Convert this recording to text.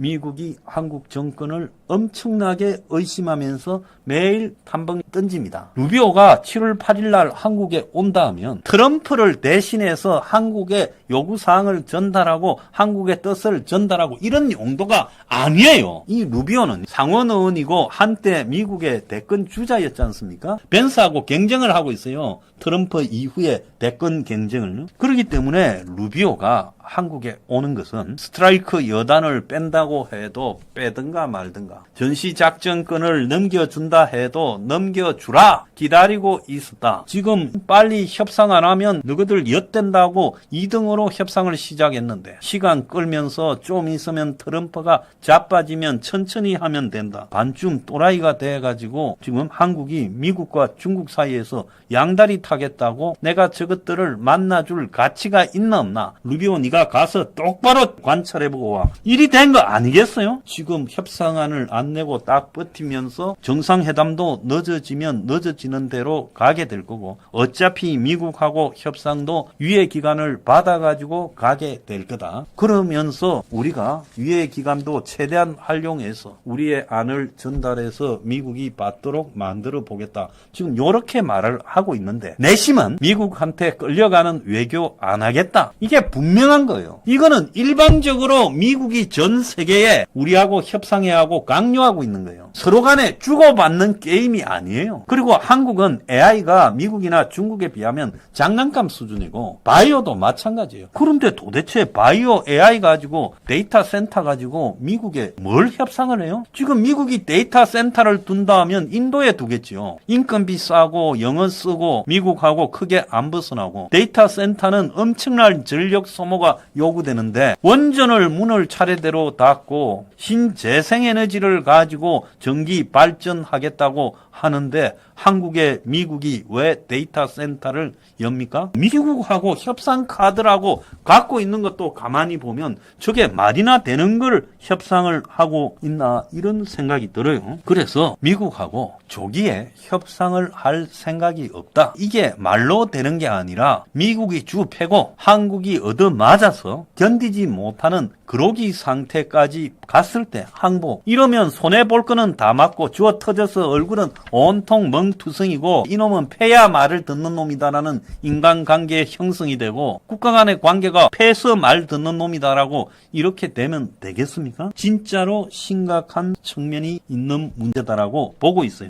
미국이 한국 정권을 엄청나게 의심하면서 매일 탐방 던집니다. 루비오가 7월 8일 날 한국에 온다 하면 트럼프를 대신해서 한국에 요구사항을 전달하고 한국의 뜻을 전달하고 이런 용도가 아니에요. 이 루비오는 상원 의원이고 한때 미국의 대권 주자였지 않습니까? 벤스하고 경쟁을 하고 있어요. 트럼프 이후에 대권 경쟁을. 그렇기 때문에 루비오가 한국에 오는 것은 스트라이크 여단을 뺀다고 해도 빼든가 말든가 전시 작전권을 넘겨준다 해도 넘겨주라 기다리고 있었다. 지금 빨리 협상 안 하면 너희들 엿댄다고 2등으로 협상을 시작했는데 시간 끌면서 좀 있으면 트럼프가 자빠지면 천천히 하면 된다. 반쯤 또라이가 돼가지고 지금 한국이 미국과 중국 사이에서 양다리 타겠다고 내가 저것들을 만나줄 가치가 있나 없나 루비오 네가 가서 똑바로 관찰해보고 와 일이 된 거 아니겠어요? 지금 협상안을 안 내고 딱 버티면서 정상회담도 늦어지면 늦어지는 대로 가게 될 거고 어차피 미국하고 협상도 유예 기간을 받아가지고 가게 될 거다. 그러면서 우리가 유예 기간도 최대한 활용해서 우리의 안을 전달해서 미국이 받도록 만들어 보겠다. 지금 이렇게 말을 하고 있는데 내심은 미국한테 끌려가는 외교 안 하겠다. 이게 분명한 거예요. 이거는 일방적으로 미국이 전 세계에 우리하고 협상해야 하고 강요하고 있는 거예요. 서로 간에 주고받는 게임이 아니에요. 그리고 한국은 AI가 미국이나 중국에 비하면 장난감 수준이고 바이오도 마찬가지예요. 그런데 도대체 바이오 AI 가지고 데이터 센터 가지고 미국에 뭘 협상을 해요? 지금 미국이 데이터 센터를 둔다 하면 인도에 두겠지요. 인건비 싸고 영어 쓰고 미국하고 크게 안 벗어나고 데이터 센터는 엄청난 전력 소모가 요구되는데 원전을 문을 차례대로 닫고 신재생 에너지를 가지고 전기 발전하겠다고 하는데 한국에 미국이 왜 데이터 센터를 엽니까? 미국하고 협상 카드라고 갖고 있는 것도 가만히 보면 저게 말이나 되는 걸 협상을 하고 있나 이런 생각이 들어요. 그래서 미국하고 조기에 협상을 할 생각이 없다. 이게 말로 되는 게 아니라 미국이 주 패고 한국이 얻어 맞 아서 견디지 못하는 그러기 상태까지 갔을 때 항복 이러면 손해 볼 거는 다 맞고 주어 터져서 얼굴은 온통 멍투성이고 이놈은 패야 말을 듣는 놈이다라는 인간관계 형성이 되고 국가 간의 관계가 패서 말 듣는 놈이다라고 이렇게 되면 되겠습니까? 진짜로 심각한 측면이 있는 문제다라고 보고 있어요.